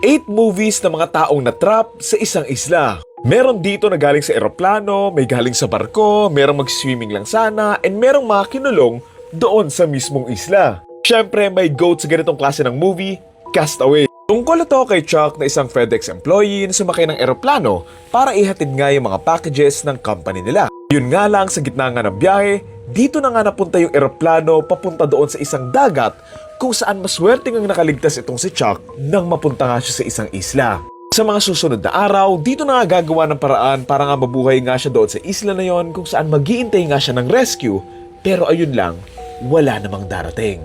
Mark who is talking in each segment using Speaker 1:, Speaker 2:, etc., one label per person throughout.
Speaker 1: 8 movies ng mga taong natrap sa isang isla. Meron dito na galing sa eroplano, may galing sa barko, merong mag-swimming lang sana, and merong mga kinulong doon sa mismong isla. Siyempre, may goat sa ganitong klase ng movie, Castaway. Tungkol ito kay Chuck na isang FedEx employee na sumakay ng eroplano para ihatid nga yung mga packages ng company nila. Yun nga lang sa gitna nga ng biyahe, dito na nga napunta yung eroplano papunta doon sa isang dagat kung saan maswerte ang nakaligtas itong si Chuck nang mapunta nga siya sa isang isla. Sa mga susunod na araw, dito na nga gagawa ng paraan para nga mabuhay nga siya doon sa isla na yon kung saan maghihintay nga siya ng rescue pero ayun lang, wala namang darating.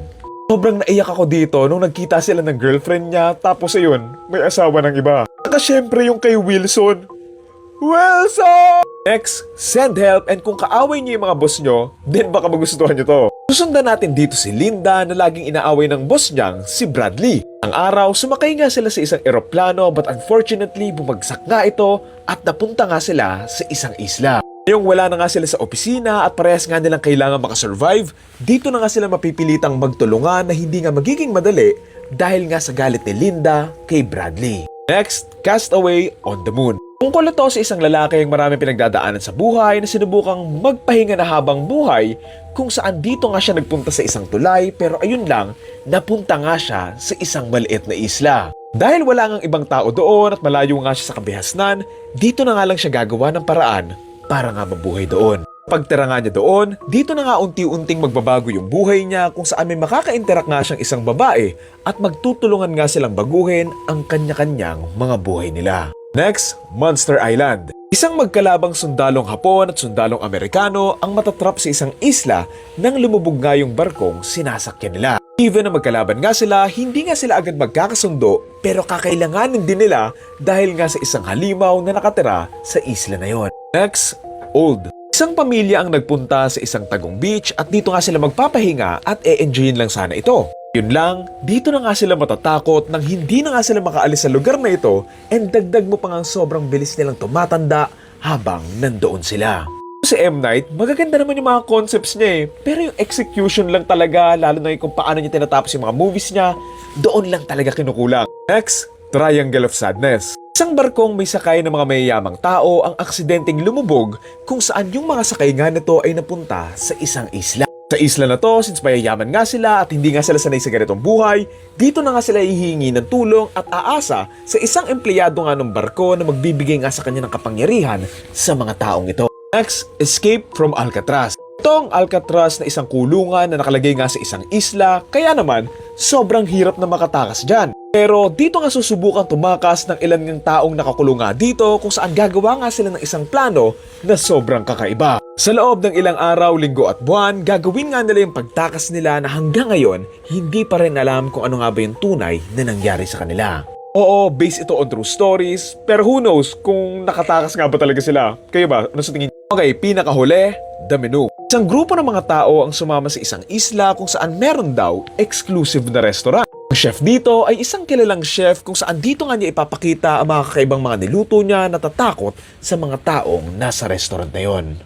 Speaker 1: Sobrang naiyak ako dito nung nagkita sila ng girlfriend niya tapos ayun, may asawa ng iba. Saka syempre yung kay Wilson. Wilson! Next, send help and kung kaaway niyo yung mga boss nyo, then baka magustuhan nyo to. Susundan natin dito si Linda na laging inaaway ng boss niyang si Bradley. Ang araw, sumakay nga sila sa isang eroplano but unfortunately bumagsak nga ito at napunta nga sila sa isang isla. Yung wala na nga sila sa opisina at parehas nga nilang kailangan makasurvive, dito na nga sila mapipilitang magtulungan na hindi nga magiging madali dahil nga sa galit ni Linda kay Bradley. Next, Castaway on the Moon. Tungkol ito sa isang lalaki ang maraming pinagdadaanan sa buhay na sinubukang magpahinga na habang buhay kung saan dito nga siya nagpunta sa isang tulay pero ayun lang, napunta nga siya sa isang maliit na isla. Dahil wala ngang ibang tao doon at malayo nga siya sa kabihasnan, dito na nga lang siya gagawa ng paraan para nga mabuhay doon. Pagtira nga niya doon, dito na nga unti-unting magbabago yung buhay niya kung saan may makaka-interact nga siyang isang babae at magtutulungan nga silang baguhin ang kanya-kanyang mga buhay nila. Next, Monster Island. Isang magkalabang sundalong Hapon at sundalong Amerikano ang matatrap sa isang isla nang lumubog nga yung barkong sinasakyan nila. Even na magkalaban nga sila, hindi nga sila agad magkakasundo pero kakailanganin din nila dahil nga sa isang halimaw na nakatira sa isla na yon. Next, Old. Isang pamilya ang nagpunta sa isang tagong beach at dito nga sila magpapahinga at e-enjoyin lang sana ito. Yun lang, dito na nga sila matatakot nang hindi na nga sila makaalis sa lugar na ito and dagdag mo pa nga sobrang bilis nilang tumatanda habang nandoon sila. Si M. Night, magaganda naman yung mga concepts niya eh. Pero yung execution lang talaga, lalo na yung kung paano niya tinatapos yung mga movies niya, doon lang talaga kinukulang. Next, Triangle of Sadness. Isang barkong may sakay ng mga mayayamang tao ang aksidenteng lumubog kung saan yung mga sakay nga nito ay napunta sa isang isla. Sa isla na to, since mayayaman nga sila at hindi nga sila sanay sa ganitong buhay, dito na nga sila hihingi ng tulong at aasa sa isang empleyado nga ng barko na magbibigay nga sa kanya ng kapangyarihan sa mga taong ito. Next, Escape from Alcatraz. Ito ang Alcatraz na isang kulungan na nakalagay nga sa isang isla, kaya naman, sobrang hirap na makatakas dyan. Pero dito nga susubukan tumakas ng ilan ng taong nakakulong nga dito kung saan gagawa nga sila ng isang plano na sobrang kakaiba. Sa loob ng ilang araw, linggo at buwan, gagawin nga nila yung pagtakas nila na hanggang ngayon, hindi pa rin alam kung ano nga ba yung tunay na nangyari sa kanila. Oo, based ito on true stories, pero who knows kung nakatakas nga ba talaga sila. Kayo ba? Ano sa tingin? Okay, pinakahuli, the menu. Isang grupo ng mga tao ang sumama sa isang isla kung saan meron daw exclusive na restaurant. Chef dito ay isang kilalang chef kung saan dito nga niya ipapakita ang mga kakaibang mga niluto niya na tatakot sa mga taong nasa restaurant na yon.